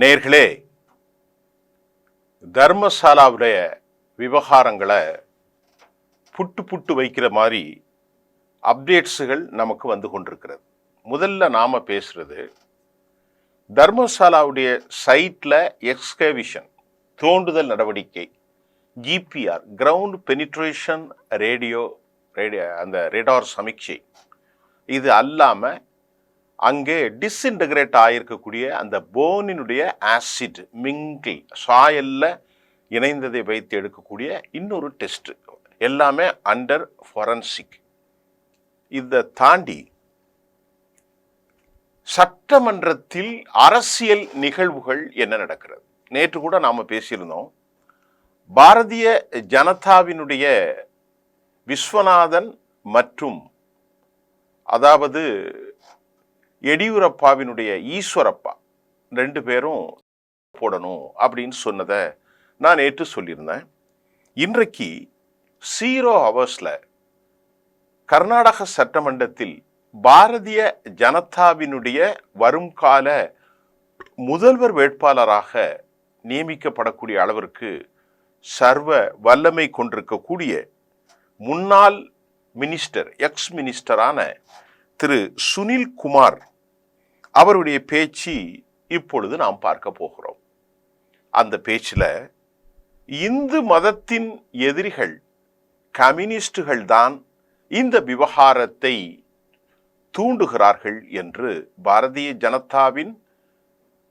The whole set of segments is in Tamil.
நேர்களே தர்மசாலாவுடைய விவகாரங்களை புட்டு புட்டு வைக்கிற மாதிரி அப்டேட்ஸுகள் நமக்கு வந்து கொண்டிருக்கிறது. முதல்ல நாம் பேசுகிறது தர்மசாலாவுடைய சைட்டில் எக்ஸ்கேவிஷன் தோண்டுதல் நடவடிக்கை GPR ground penetration radio radio அந்த ரேடார் சமீட்சை இது அல்லாமல் அங்கே டிஸ்இன்டகிரேட் ஆகியிருக்கக்கூடிய அந்த போனினுடைய ஆசிட் மிங்கிள் சாயல்ல இணைந்ததை வைத்து எடுக்கக்கூடிய இன்னொரு டெஸ்ட் எல்லாமே அண்டர் ஃபொரன்சிக் இதை தாண்டி சட்டமன்றத்தில் அரசியல் நிகழ்வுகள் என்ன நடக்கிறது? நேற்று கூட நாம் பேசியிருந்தோம். பாரதிய ஜனதாவினுடைய விஸ்வநாதன் மற்றும் அதாவது எடியூரப்பாவினுடைய ஈஸ்வரப்பா. ரெண்டு பேரும் போடணும் அப்படின்னு சொன்னதை நான் நேற்று சொல்லியிருந்தேன். இன்றைக்கு சீரோ ஹவர்ஸில் கர்நாடக சட்டமன்றத்தில் பாரதிய ஜனதாவினுடைய வரும்கால முதல்வர் வேட்பாளராக நியமிக்கப்படக்கூடிய அளவிற்கு சர்வ வல்லமை கொண்டிருக்கக்கூடிய முன்னாள் மினிஸ்டர் எக்ஸ் மினிஸ்டரான திரு சுனில் குமார் அவருடைய பேச்சு இப்பொழுது நாம் பார்க்க போகிறோம். அந்த பேச்சில் இந்து மதத்தின் எதிரிகள் கம்யூனிஸ்டுகள் தான் இந்த விவகாரத்தை தூண்டுகிறார்கள் என்று பாரதிய ஜனதாவின்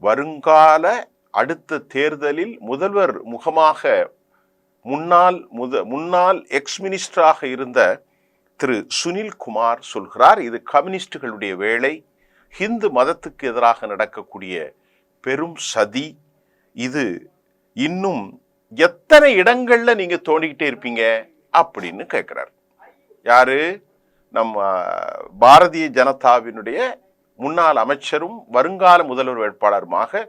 வருங்கால அடுத்த தேர்தலில் முதல்வர் முகமாக முன்னாள் முத முன்னாள் எக்ஸ் மினிஸ்டராக இருந்த திரு சுனில் குமார் சொல்கிறார் இது கம்யூனிஸ்டுகளுடைய வேலை ஹிந்து மதத்துக்கு எதிராக நடக்கக்கூடிய பெரும் சதி இது இன்னும் எத்தனை இடங்கள்ல நீங்க தோண்டிக்கிட்டே இருப்பீங்க அப்படின்னு கேட்கிறார் யாரு? நம்ம பாரதிய ஜனதாவினுடைய முன்னாள் அமைச்சரும் வருங்கால முதல்வர் வேட்பாளருமாக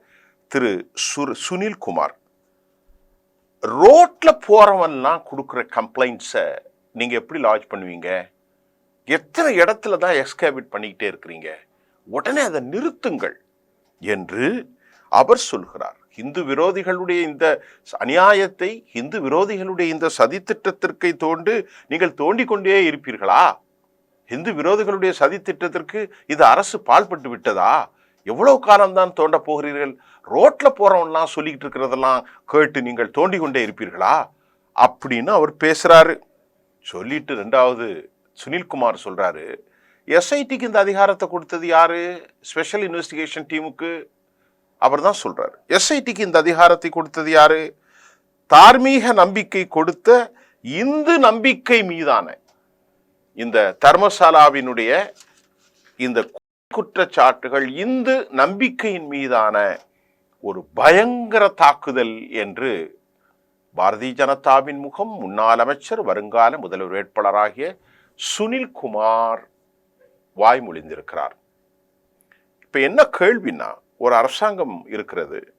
திரு சுர் சுனில் குமார் ரோட்ல போறவன்லாம் கொடுக்குற கம்ப்ளைண்ட்ஸை நீங்க எப்படி லாட்ஜ் பண்ணுவீங்க? எத்தனை இடத்துல தான் எக்ஸ்கேபிட் பண்ணிக்கிட்டே இருக்கிறீங்க? உடனே அதை நிறுத்துங்கள் என்று அவர் சொல்கிறார். இந்து விரோதிகளுடைய இந்த அநியாயத்தை இந்து விரோதிகளுடைய இந்த சதித்திட்டத்திற்கை தோண்டு நீங்கள் தோண்டிக் கொண்டே இருப்பீர்களா? இந்து விரோதிகளுடைய சதித்திட்டத்திற்கு இது அரசு பால்பட்டு விட்டதா? எவ்வளவு காலம்தான் தோண்ட போகிறீர்கள்? ரோட்ல போறவன்லாம் சொல்லிக்கிட்டு இருக்கிறதெல்லாம் கேட்டு நீங்கள் தோண்டி கொண்டே இருப்பீர்களா? அப்படின்னு அவர் பேசுறாரு. சொல்லிட்டு ரெண்டாவது சுனில்குமார் சொல்றாரு. எஸ்ஐடிக்கு இந்த அதிகாரத்தை கொடுத்தது யாரு? ஸ்பெஷல் இன்வெஸ்டிகேஷன் டீமுக்கு அவர் தான் சொல்கிறார் எஸ்ஐடிக்கு இந்த அதிகாரத்தை கொடுத்தது யார்? தார்மீக நம்பிக்கை கொடுத்த இந்து நம்பிக்கை மீதான இந்த தர்மசாலாவினுடைய இந்த குற்றச்சாட்டுகள் இந்து நம்பிக்கையின் மீதான ஒரு பயங்கர தாக்குதல் என்று பாரதிய ஜனதாவின் முகம் முன்னாள் அமைச்சர் வருங்கால முதல்வர் வேட்பாளராகிய சுனில் வாய்மொழிந்திருக்கிறார். இப்போ என்ன கேள்வினா ஒரு அரசாங்கம் இருக்கிறது.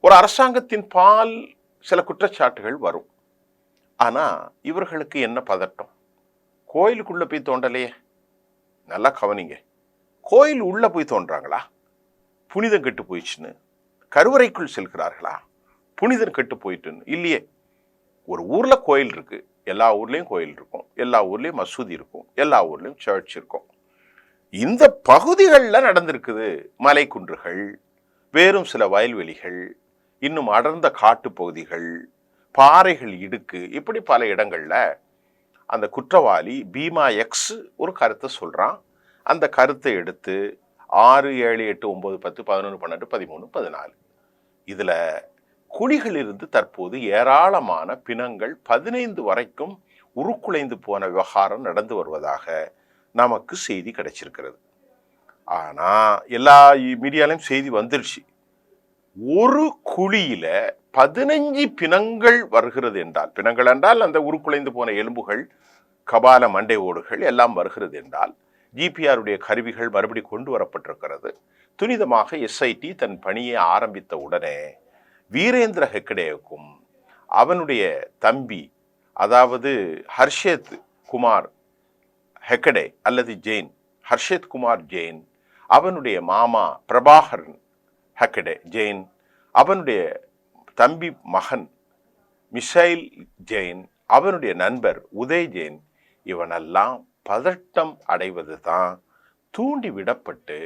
ஒரு அரசாங்கத்தின் பால் சில குற்றச்சாட்டுகள் வரும். ஆனால் இவர்களுக்கு என்ன பதட்டம்? கோயிலுக்குள்ளே போய் தோண்டலையே. நல்லா கவனிங்க. கோயில் உள்ளே போய் தோன்றாங்களா? புனிதம் கெட்டு போயிடுச்சுன்னு. கருவறைக்குள் செல்கிறார்களா? புனிதம் கெட்டு போயிட்டுன்னு. இல்லையே. ஒரு ஊரில் கோயில் இருக்கு. எல்லா ஊர்லேயும் கோயில் இருக்கும். எல்லா ஊர்லேயும் மசூதி இருக்கும். எல்லா ஊர்லேயும் சர்ச் இருக்கும். இந்த பகுதிகளில் நடந்திருக்குது மலை குன்றுகள் வேறும் சில வயல்வெளிகள் இன்னும் அடர்ந்த காட்டு பகுதிகள் பாறைகள் இடுக்கு இப்படி பல இடங்களில் அந்த குற்றவாளி பீமா எக்ஸ் ஒரு கருத்தை சொல்கிறான் அந்த கருத்தை எடுத்து ஆறு ஏழு எட்டு ஒம்பது பத்து பதினொன்று பன்னெண்டு பதிமூணு பதினாலு. இதில் குழிகளிலிருந்து தற்போது ஏராளமான பிணங்கள் பதினைந்து வரைக்கும் உருக்குலைந்து போன விவகாரம் நடந்து வருவதாக நமக்கு செய்தி கிடைச்சிருக்கிறது. ஆனால் எல்லா மீடியாலையும் செய்தி வந்துருச்சு. ஒரு குழியில் பதினஞ்சு பிணங்கள் வருகிறது என்றால் பிணங்கள் என்றால் அந்த உருக்குலைந்து போன எலும்புகள் கபால மண்டை ஓடுகள் எல்லாம் வருகிறது என்றால் ஜிபிஆருடைய கருவிகள் மறுபடி கொண்டு வரப்பட்டிருக்கிறது. துரிதமாக எஸ்ஐடி தன் பணியை ஆரம்பித்த உடனே வீரேந்திர ஹெக்கடேவுக்கும் அவனுடைய தம்பி அதாவது ஹர்ஷேத் குமார் ஹெக்கடே அல்லது ஜெயின் ஹர்ஷத் குமார் ஜெயின் அவனுடைய மாமா பிரபாகரன் ஹெக்கடே ஜெயின் அவனுடைய தம்பி மகன் மிசைல் ஜெயின் அவனுடைய நண்பர் உதய் ஜெயின் இவனெல்லாம் பதட்டம் அடைவது தான் தூண்டிவிடப்பட்டு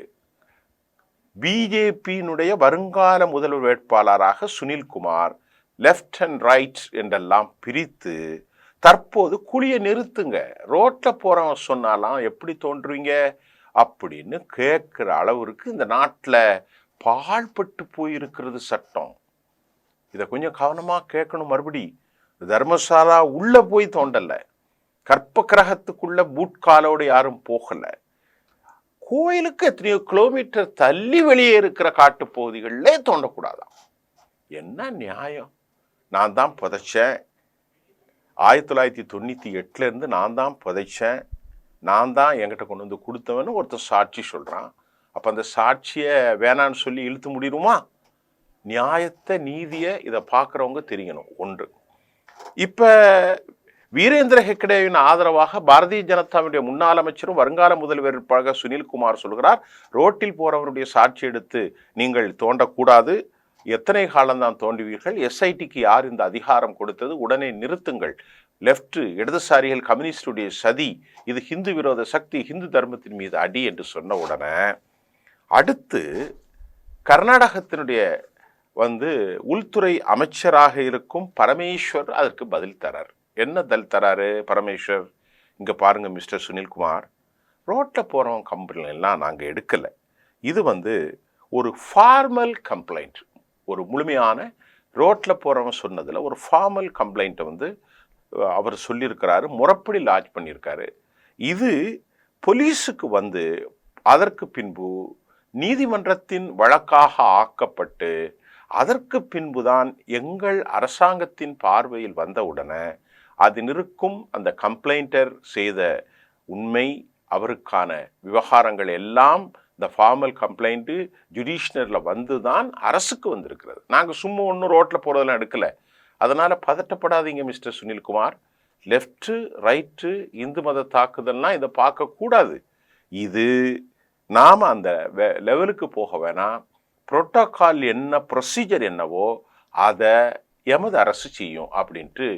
பிஜேபியினுடைய வருங்கால முதல்வர் வேட்பாளராக சுனில்குமார் லெஃப்ட் அண்ட் ரைட் என்றெல்லாம் பிரித்து தற்போது குழியை நிறுத்துங்க. ரோட்டில் போகிறவன் சொன்னாலாம் எப்படி தோன்றுவீங்க? அப்படின்னு கேட்குற அளவிற்கு இந்த நாட்டில் பாழ்பட்டு போயிருக்கிறது சட்டம். இதை கொஞ்சம் கவனமாக கேட்கணும் மறுபடி. தர்மசாலா உள்ளே போய் தோண்டலை. கற்ப கிரகத்துக்குள்ளே பூட்காலோடு யாரும் போகலை. கோயிலுக்கு எத்தனையோ கிலோமீட்டர் தள்ளி வெளியே இருக்கிற காட்டுப் பகுதிகளிலே தோண்டக்கூடாதாம். என்ன நியாயம்? நான் தான் புதைச்சேன். ஆயிரத்தி தொள்ளாயிரத்தி தொண்ணூற்றி எட்டுலேருந்து நான் தான் புதைச்சேன். நான் தான் என்கிட்ட கொண்டு வந்து கொடுத்தவன்னு ஒருத்தர் சாட்சி சொல்கிறான் அப்போ அந்த சாட்சியை வேணான்னு சொல்லி இழுத்து முடியுமா நியாயத்தை நீதியை இதை பார்க்குறவங்க தெரியணும் ஒன்று. இப்போ வீரேந்திர ஹெக்டேவின் ஆதரவாக பாரதிய ஜனதாவுடைய முன்னாள் அமைச்சரும் வருங்கால முதல்வர் சுனில் சுனில்குமார் சொல்கிறார் ரோட்டில் போறவருடைய சாட்சி எடுத்து நீங்கள் தோண்டக்கூடாது. எத்தனை காலம்தான் தோண்டுவீர்கள் எஸ்ஐடிக்கு யார் இந்த அதிகாரம் கொடுத்தது? உடனே நிறுத்துங்கள். லெஃப்ட் இடதுசாரிகள் கம்யூனிஸ்டுடைய சதி இது ஹிந்து விரோத சக்தி ஹிந்து தர்மத்தின் மீது அடி என்று சொன்ன உடனே அடுத்து கர்நாடகத்தினுடைய வந்து உள்துறை அமைச்சராக இருக்கும் பரமேஸ்வர் அதற்கு பதில் தரார். என்ன தல் தராரு பரமேஸ்வர்? இங்கே பாருங்கள் மிஸ்டர் சுனில்குமார். ரோட்டில் போறவங்க கம்ப்ளைண்ட்லாம் நாங்கள் எடுக்கலை. இது வந்து ஒரு ஃபார்மல் கம்ப்ளைண்ட் ஒரு முழுமையான ரோட்டில் போகிறவங்க சொன்னதில் ஒரு ஃபார்மல் கம்ப்ளைண்ட்டை வந்து அவர் சொல்லியிருக்கிறாரு முறப்படி லாட்ஜ் பண்ணியிருக்காரு. இது போலீஸுக்கு வந்து அதற்கு பின்பு நீதிமன்றத்தின் வழக்காக ஆக்கப்பட்டு அதற்கு பின்புதான் எங்கள் அரசாங்கத்தின் பார்வையில் வந்தவுடனே அதில் இருக்கும் அந்த கம்ப்ளைண்டர் செய்த உண்மை அவருக்கான விவகாரங்கள் எல்லாம் இந்த ஃபார்மல் கம்ப்ளைண்ட்டு ஜுடிஷியரில் வந்து தான் அரசுக்கு வந்திருக்கிறது. நாங்கள் சும்மா ஒன்றும் ரோட்டில் போகிறதெல்லாம் எடுக்கலை. அதனால் பதட்டப்படாதீங்க mister Sunilkumar. Left right Hindu மத தாக்குதல்லாம் இதை பார்க்கக்கூடாது இது நாம் அந்த லெவலுக்கு போக வேணாம். புரோட்டோக்கால் என்ன ப்ரொசீஜர் என்னவோ அதை எமது அரசு செய்யும் அப்படின்ட்டு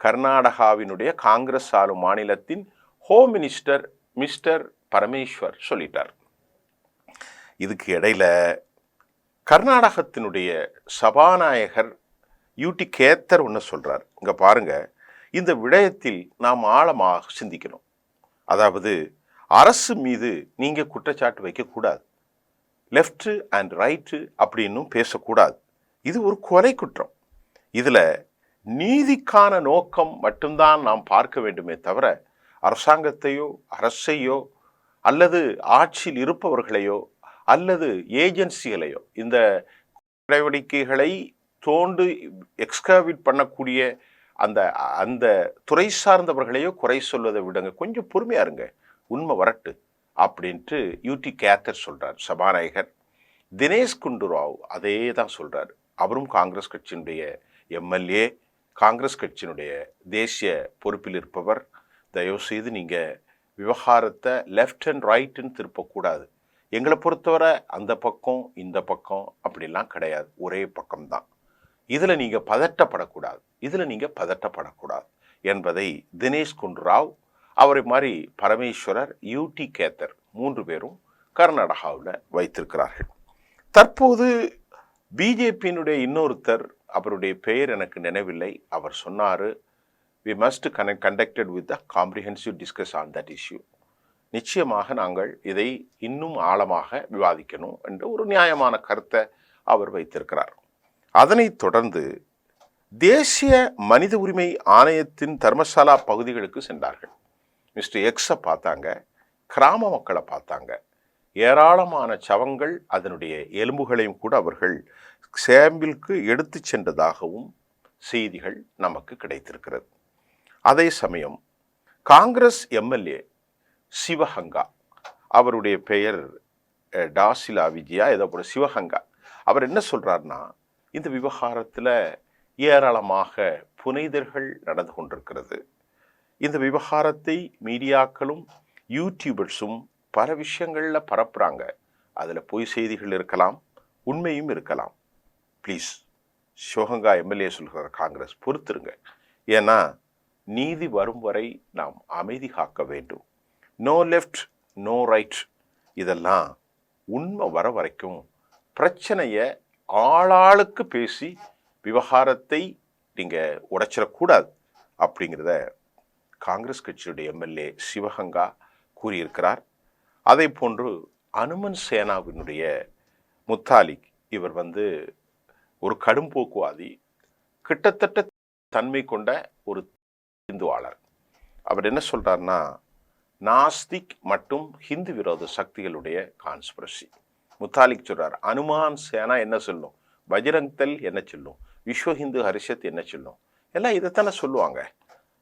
கர்நாடகாவினுடைய காங்கிரஸ் ஆளும் மாநிலத்தின் ஹோம் மினிஸ்டர் மிஸ்டர் பரமேஸ்வர் சொல்லிட்டார். இதுக்கு இடையில கர்நாடகத்தினுடைய சபாநாயகர் யூடி கேத்தர் ஒன்று சொல்கிறார் இங்கே பாருங்கள் இந்த விடயத்தில் நாம் ஆழமாக சிந்திக்கணும். அதாவது அரசு மீது நீங்கள் குற்றச்சாட்டு வைக்கக்கூடாது லெஃப்ட்டு அண்ட் ரைட்டு அப்படின்னும் பேசக்கூடாது. இது ஒரு கொலை குற்றம். இதில் நீதிக்கான நோக்கம் மட்டும்தான் நாம் பார்க்க வேண்டுமே தவிர அரசாங்கத்தையோ அரசையோ அல்லது ஆட்சியில் இருப்பவர்களையோ அல்லது ஏஜென்சிகளையோ இந்த நடவடிக்கைகளை தோண்டு எக்ஸ்காவிட் பண்ணக்கூடிய அந்த அந்த துறை சார்ந்தவர்களையோ குறை சொல்வதை விடுங்க. கொஞ்சம் பொறுமையா இருங்க. உண்மை வரட்டு அப்படின்ட்டு யூடி கேத்தர் சொல்கிறார் சபாநாயகர் தினேஷ் குண்டுராவ் அதே தான் சொல்கிறார் அவரும் காங்கிரஸ் கட்சியினுடைய எம்எல்ஏ காங்கிரஸ் கட்சியினுடைய தேசிய பொறுப்பில் இருப்பவர். தயவுசெய்து நீங்கள் விவகாரத்தை லெஃப்ட் அண்ட் ரைட்டுன்னு திருப்பக்கூடாது. எங்களை பொறுத்தவரை அந்த பக்கம் இந்த பக்கம் அப்படிலாம் கிடையாது. ஒரே பக்கம்தான். இதில் நீங்கள் பதட்டப்படக்கூடாது. இதில் நீங்கள் பதட்டப்படக்கூடாது என்பதை தினேஷ் குண்டுராவ் அவரை மாதிரி பரமேஸ்வரர் யூடி கேத்தர் மூன்று பேரும் கர்நாடகாவில் வைத்திருக்கிறார்கள். தற்போது பிஜேபியினுடைய இன்னொருத்தர் அவருடைய பெயர் எனக்கு நினைவில்லை. அவர் சொன்னார் we must connect conducted with the comprehensive discuss on that issue நிச்சயமாக நாங்கள் இதை இன்னும் ஆழமாக விவாதிக்கணும் என்ற ஒரு நியாயமான கருத்தை அவர் வைத்திருக்கிறார். அதனைத் தொடர்ந்து தேசிய மனித உரிமை ஆணையத்தின் தர்மசாலா பகுதிகளுக்கு சென்றார்கள். மிஸ்டர் எக்ஸை பார்த்தாங்க கிராம மக்களை பார்த்தாங்க. ஏராளமான சவங்கள் அதனுடைய எலும்புகளையும் கூட அவர்கள் சேம்பிளுக்கு எடுத்து சென்றதாகவும் செய்திகள் நமக்கு கிடைத்திருக்கிறது. அதே சமயம் காங்கிரஸ் எம்எல்ஏ சிவகங்கா. அவருடைய பெயர் டாசிலா விஜயா ஏதோ போல சிவகங்கா. அவர் என்ன சொல்கிறாருன்னா இந்த விவகாரத்தில் ஏராளமாக புனைதர்கள் நடந்து கொண்டிருக்கிறது. இந்த விவகாரத்தை மீடியாக்களும் யூடியூபர்ஸும் பல விஷயங்களில் பரப்புறாங்க. அதில் பொய் செய்திகள் இருக்கலாம் உண்மையும் இருக்கலாம். ப்ளீஸ் சிவகங்கா எம்எல்ஏ சொல்கிறார் காங்கிரஸ் பொறுத்துருங்க. ஏன்னா நீதி வரும் வரை நாம் அமைதி காக்க வேண்டும். நோ லெஃப்ட் நோ ரைட் இதெல்லாம் உண்மை வர வரைக்கும் பிரச்சனையை ஆளாளுக்கு பேசி விவகாரத்தை நீங்கள் உடைச்சிடக்கூடாது அப்படிங்கிறத காங்கிரஸ் கட்சியுடைய எம்எல்ஏ சிவகங்கா கூறியிருக்கிறார். அதே போன்று அனுமன் சேனாவினுடைய முத்தாலிக் இவர் வந்து ஒரு கடும்போக்குவாதி கிட்டத்தட்ட தன்மை கொண்ட ஒரு இந்துவாளர் அவர் என்ன சொல்கிறாருன்னா நாஸ்திக் மற்றும் ஹிந்து விரோத சக்திகளுடைய கான்ஸ்பிரசி முத்தாலிக் சொல்றார் அனுமான் சேனா என்ன சொல்லும்? பஜ்ரங் தல் என்ன சொல்லும்? விஸ்வ ஹிந்து ஹரிஷத் என்ன சொல்லும்? எல்லாம் இதைத்தானே சொல்லுவாங்க.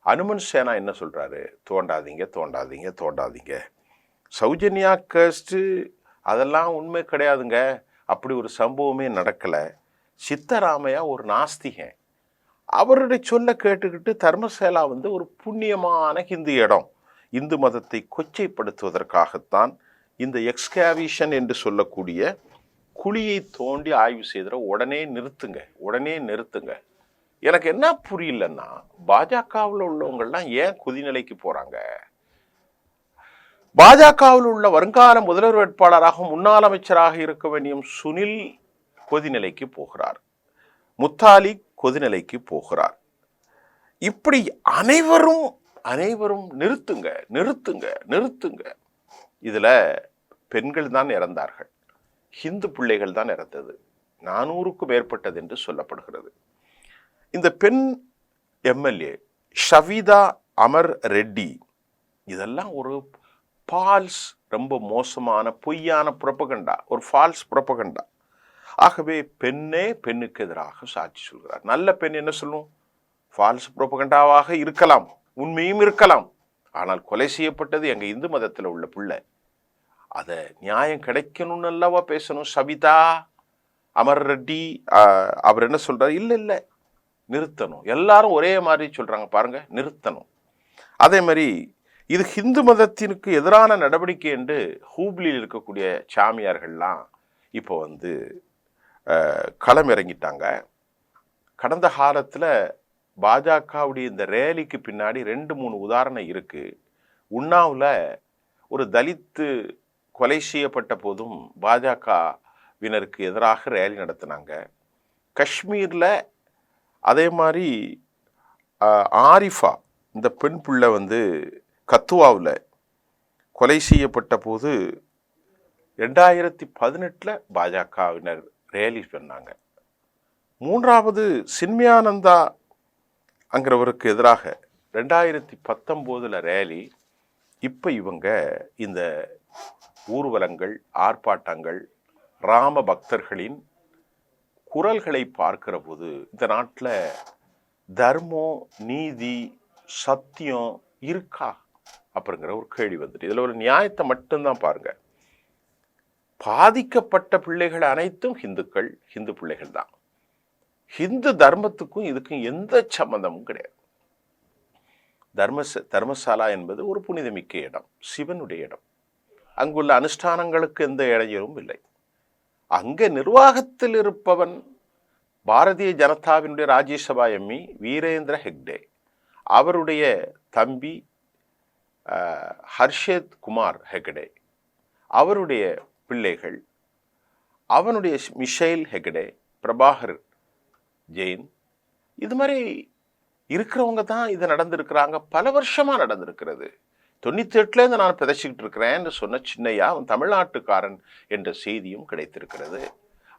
அனுமன் சேனா என்ன சொல்கிறாரு தோண்டாதீங்க தோண்டாதீங்க தோண்டாதீங்க. சௌஜன்யா கேஸ்ட்டு அதெல்லாம் உண்மை கிடையாதுங்க. அப்படி ஒரு சம்பவமே நடக்கலை. சித்தராமையா ஒரு நாஸ்திகன். அவருடைய சொல்ல கேட்டுக்கிட்டு தர்மசேலா வந்து ஒரு புண்ணியமான ஹிந்து இடம். இந்து மதத்தை கொச்சைப்படுத்துவதற்காகத்தான் இந்த எக்ஸ்கேவிஷன் என்று சொல்லக்கூடிய குழியை தோண்டி ஆய்வு செய்கிற உடனே நிறுத்துங்க உடனே நிறுத்துங்க. எனக்கு என்ன புரியலன்னா பாஜகவில் உள்ளவங்கள்லாம் ஏன் குதிநிலைக்கு போகிறாங்க பாஜகவில் உள்ள வருங்கால முதல்வர் வேட்பாளராக முன்னாள் அமைச்சராக இருக்க வேண்டிய சுனில் கொதிநிலைக்கு போகிறார். முத்தாலி கொதிநிலைக்கு போகிறார். இப்படி அனைவரும் அனைவரும் நிறுத்துங்க நிறுத்துங்க நிறுத்துங்க. இதில் பெண்கள் தான் இறந்தார்கள். ஹிந்து பிள்ளைகள் தான் இறந்தது. நானூறுக்கும் மேற்பட்டது என்று சொல்லப்படுகிறது. இந்த பெண் எம்எல்ஏ ஷவிதா அமர் ரெட்டி இதெல்லாம் ஒரு ஃபால்ஸ் ரொம்ப மோசமான பொய்யான புறப்பகண்டா ஒரு ஃபால்ஸ் புறப்பகண்டா ஆகவே பெண்ணே பெண்ணுக்கு எதிராக சாட்சி சொல்கிறார். நல்ல பெண் என்ன சொல்லும்? ஃபால்ஸ் புறப்பகண்டாவாக இருக்கலாம். உண்மையும் இருக்கலாம். ஆனால் கொலை செய்யப்பட்டது எங்கள் இந்து மதத்தில் உள்ள பிள்ளை. அதை நியாயம் கிடைக்கணும்னு அல்லவா பேசணும்? சவிதா அமர் ரெட்டி அவர் என்ன சொல்கிறார் இல்லை இல்லை. நிறுத்தணும். எல்லாரும் ஒரே மாதிரி சொல்கிறாங்க பாருங்கள் நிறுத்தணும். அதே மாதிரி இது ஹிந்து மதத்திற்கு எதிரான நடவடிக்கை என்று ஹூப்ளியில் இருக்கக்கூடிய சாமியார்கள்லாம் இப்போ வந்து களம் இறங்கிட்டாங்க கடந்த காலத்தில் பாஜகவுடைய இந்த ரேலிக்கு பின்னாடி ரெண்டு மூணு உதாரணம் இருக்குது உண்ணாவில் ஒரு தலித்து கொலை செய்யப்பட்ட போதும் பாஜகவினருக்கு எதிராக ரேலி நடத்தினாங்க. காஷ்மீரில் அதே மாதிரி ஆரிஃபா இந்த பெண் பிள்ளை வந்து கத்துவாவில் கொலை செய்யப்பட்ட போது ரெண்டாயிரத்தி பதினெட்டில் பாஜகவினர் ரேலி பண்ணாங்க. மூன்றாவது சின்மயானந்தா அங்கிறவருக்கு எதிராக ரெண்டாயிரத்தி பத்தொம்போதில் ரேலி இப்போ இவங்க இந்த ஊர்வலங்கள் ஆர்ப்பாட்டங்கள் ராம பக்தர்களின் குரல்களை பார்க்கிற போது இந்த நாட்டில் தர்மம் நீதி சத்தியம் இருக்கா? அப்படிங்கிற ஒரு கேள்வி வந்துட்டு இதில் ஒரு நியாயத்தை மட்டும்தான் பாருங்க. பாதிக்கப்பட்ட பிள்ளைகள் அனைத்தும் ஹிந்துக்கள் ஹிந்து பிள்ளைகள் தான். ஹிந்து தர்மத்துக்கும் இதுக்கும் எந்த சம்மந்தமும் கிடையாது. தர்மச தர்மசாலா என்பது ஒரு புனிதமிக்க இடம் சிவனுடைய இடம். அங்குள்ள அனுஷ்டானங்களுக்கு எந்த இடையூறும் இல்லை. அங்கே நிர்வாகத்தில் இருப்பவன் பாரதிய ஜனதாவினுடைய ராஜ்யசபா எம்மி வீரேந்திர ஹெக்டே. அவருடைய தம்பி ஹர்ஷேத் குமார் ஹெக்டே. அவருடைய பிள்ளைகள் அவனுடைய மிஷைல் ஹெக்டே பிரபாகர் ஜெயின். இது மாதிரி இருக்கிறவங்க தான் இது நடந்திருக்கிறாங்க. பல வருஷமாக நடந்திருக்கிறது. தொண்ணூத்தி எட்டுலேருந்து நான் பிதைச்சிக்கிட்டு இருக்கிறேன்னு சொன்ன சின்னையா அவன் தமிழ்நாட்டுக்காரன் என்ற செய்தியும் கிடைத்திருக்கிறது.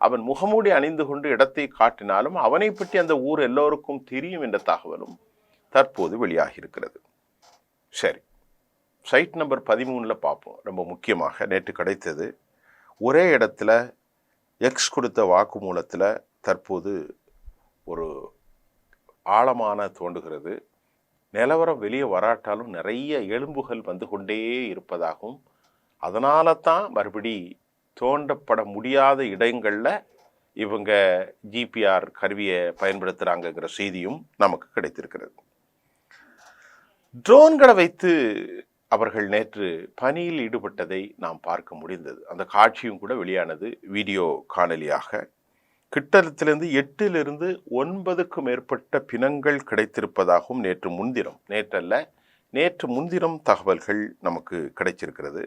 அவன் முகமூடி அணிந்து கொண்டு இடத்தை காட்டினாலும் அவனை பற்றி அந்த ஊர் எல்லோருக்கும் தெரியும் என்ற தகவலும் தற்போது வெளியாகி இருக்கிறது சரி சைட் நம்பர் பதிமூணில் பார்ப்போம். ரொம்ப முக்கியமாக நேற்று கிடைத்தது. ஒரே இடத்துல எக்ஸ் கொடுத்த வாக்குமூலத்தில் தற்போது ஒரு ஆழமான தோன்றுகிறது. நிலவரம் வெளியே வராட்டாலும் நிறைய எலும்புகள் வந்து கொண்டே இருப்பதாகவும் அதனால தான் மறுபடி தோண்டப்பட முடியாத இடங்களில் இவங்க ஜிபிஆர் கருவியை பயன்படுத்துகிறாங்கங்கிற செய்தியும் நமக்கு கிடைத்திருக்கிறது. ட்ரோன்களை வைத்து அவர்கள் நேற்று பணியில் ஈடுபட்டதை நாம் பார்க்க முடிந்தது. அந்த காட்சியும் கூட வெளியானது வீடியோ காணொலியாக. கிட்டத்திலிருந்து எட்டிலிருந்து ஒன்பதுக்கும் மேற்பட்ட பிணங்கள் கிடைத்திருப்பதாகவும் நேற்று முன்தினம் நேற்றல்ல நேற்று முன்தினம் தகவல்கள் நமக்கு கிடைச்சிருக்கிறது.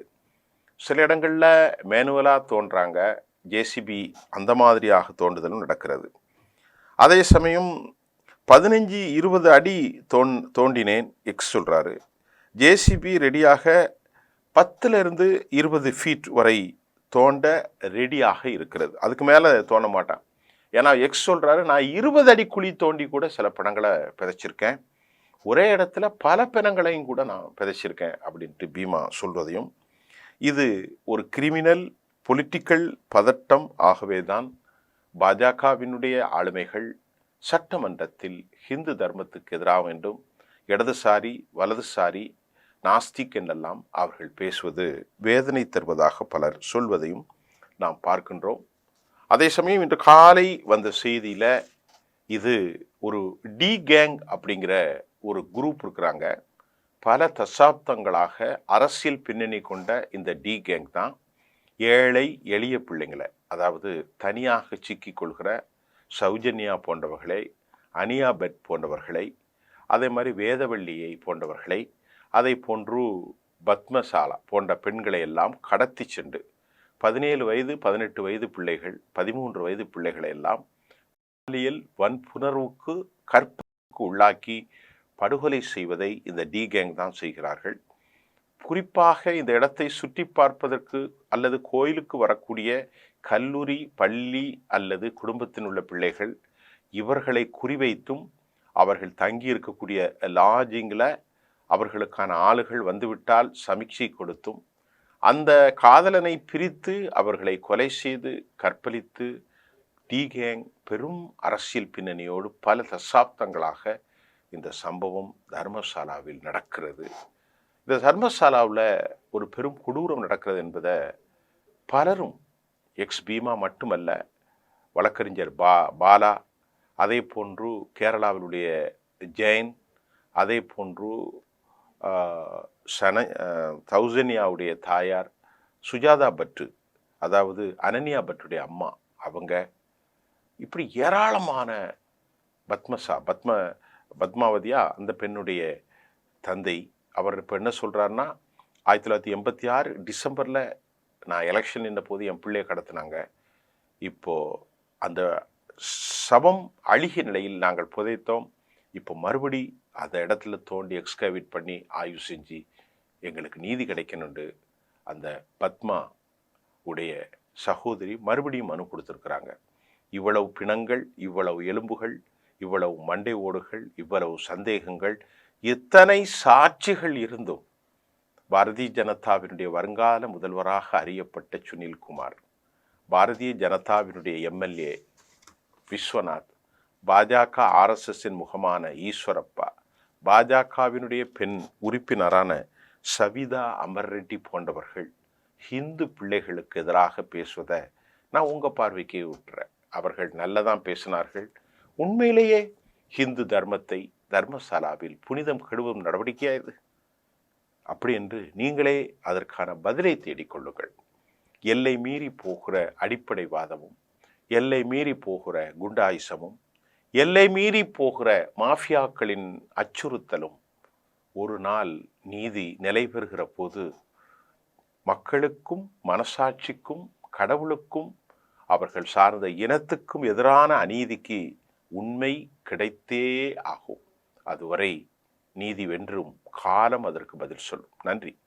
சில இடங்களில் மேனுவலாக தோன்றாங்க ஜேசிபி அந்த மாதிரியாக தோண்டுதலும் நடக்கிறது. அதே சமயம் பதினஞ்சு இருபது அடி தோன் தோண்டினேன் எக்ஸ் சொல்கிறாரு ஜேசிபி ரெடியாக பத்துலேருந்து இருபது ஃபீட் வரை தோண்ட ரெடியாக இருக்கிறது. அதுக்கு மேலே தோண்ட மாட்டான். ஏன்னா எக்ஸ் சொல்கிறாரு நான் இருபது அடி குழி தோண்டி கூட சில பிணங்களை விதைச்சிருக்கேன் ஒரே இடத்துல பல பிணங்களையும் கூட நான் விதைச்சிருக்கேன் அப்படின்ட்டு பீமா சொல்வதையும் இது ஒரு கிரிமினல் பொலிட்டிக்கல் பதட்டம் ஆகவே தான் பாஜகவினுடைய ஆளுமைகள் சட்டமன்றத்தில் ஹிந்து தர்மத்துக்கு எதிராக வேண்டும் இடதுசாரி வலதுசாரி நாஸ்திக் என்றெல்லாம் அவர்கள் பேசுவது வேதனை தருவதாக பலர் சொல்வதையும் நாம் பார்க்கின்றோம். அதே சமயம் இன்று காலை வந்த செய்தியில் இது ஒரு டி கேங் அப்படிங்கிற ஒரு குரூப் இருக்கிறாங்க. பல தசாப்தங்களாக அரசியல் பின்னணி கொண்ட இந்த டி கேங் தான் ஏழை எளிய பிள்ளைங்களை அதாவது தனியாக சிக்கிக் கொள்கிற சௌஜன்யா போன்றவர்களை அனியா பெட் போன்றவர்களை அதே மாதிரி வேதவள்ளியை போன்றவர்களை அதை போன்று பத்மசாலா போன்ற பெண்களை எல்லாம் கடத்தி சென்று பதினேழு வயது பதினெட்டு வயது பிள்ளைகள் பதிமூன்று வயது பிள்ளைகளை எல்லாம் பாலியல் வன்புணர்வுக்கு கற்புக்கு உள்ளாக்கி படுகொலை செய்வதை இந்த டி கேங் தான் செய்கிறார்கள். குறிப்பாக இந்த இடத்தை சுற்றி பார்ப்பதற்கு அல்லது கோயிலுக்கு வரக்கூடிய கல்லூரி பள்ளி அல்லது குடும்பத்தில் உள்ள பிள்ளைகள் இவர்களை குறிவைத்தும் அவர்கள் தங்கி இருக்கக்கூடிய லாட்ஜிங்கில் அவர்களுக்கான ஆளுகள் வந்துவிட்டால் சமீட்சை கொடுத்தும் அந்த காதலனை பிரித்து அவர்களை கொலை செய்து கற்பழித்து டி கேங் பெரும் அரசியல் பின்னணியோடு பல தசாப்தங்களாக இந்த சம்பவம் தர்மசாலாவில் நடக்கிறது. இந்த தர்மசாலாவில் ஒரு பெரும் கொடூரம் நடக்கிறது என்பதை பலரும் எக்ஸ் பீமா மட்டுமல்ல வழக்கறிஞர் பா பாலா அதே போன்று கேரளாவிலுடைய ஜெயின் அதே போன்று சன ஆஹ், சௌசன்யாவுடைய தாயார் சுஜாதா பட்டு அதாவது அனன்யா பட்டுடைய அம்மா அவங்க இப்படி ஏராளமான பத்மசா பத்ம பத்மாவதியா அந்த பெண்ணுடைய தந்தை அவர் இப்போ என்ன சொல்கிறாருன்னா ஆயிரத்தி தொள்ளாயிரத்தி எண்பத்தி ஆறு டிசம்பரில் நான் எலெக்ஷன் நின்ற போது என் பிள்ளைய கடத்தினாங்க. இப்போது அந்த சவம் அழுகிய நிலையில் நாங்கள் புதைத்தோம். இப்போ மறுபடி அந்த இடத்துல தோண்டி எக்ஸ்கவேட் பண்ணி ஆய்வு செஞ்சு எங்களுக்கு நீதி கிடைக்கணுண்டு அந்த பத்மா உடைய சகோதரி மறுபடியும் மனு கொடுத்துருக்குறாங்க. இவ்வளவு பிணங்கள் இவ்வளவு எலும்புகள் இவ்வளவு மண்டை ஓடுகள் இவ்வளவு சந்தேகங்கள் இத்தனை சாட்சிகள் இருந்தும் பாரதிய ஜனதாவினுடைய வருங்கால முதல்வராக அறியப்பட்ட சுனில்குமார் பாரதிய ஜனதாவினுடைய எம்எல்ஏ விஸ்வநாத் பாஜக ஆர்எஸ்எஸ்ஸின் முகமான ஈஸ்வரப்பா பாஜகவினுடைய பெண் உறுப்பினரான சவிதா அமர் ரெட்டி போன்றவர்கள் ஹிந்து பிள்ளைகளுக்கு எதிராக பேசுவதை நான் உங்கள் பார்வைக்கே விட்டுறேன் அவர்கள் நல்லதான் பேசினார்கள். உண்மையிலேயே ஹிந்து தர்மத்தை தர்மசாலாவில் புனிதம் கெடுவும் நடவடிக்கையா இது? அப்படி என்று நீங்களே அதற்கான பதிலை தேடிக்கொள்ளுங்கள் எல்லை மீறி போகிற அடிப்படைவாதமும் எல்லை மீறி போகிற குண்டாயுசமும் எல்லை மீறி போகிற மாஃபியாக்களின் அச்சுறுத்தலும் ஒரு நாள் நீதி நிலை பெறுகிற போது மக்களுக்கும் மனசாட்சிக்கும் கடவுளுக்கும் அவர்கள் சார்ந்த இனத்துக்கும் எதிரான அநீதிக்கு உண்மை கிடைத்தே ஆகும். அதுவரை நீதி வென்றும் காலம் அதற்கு பதில் சொல்லும். நன்றி.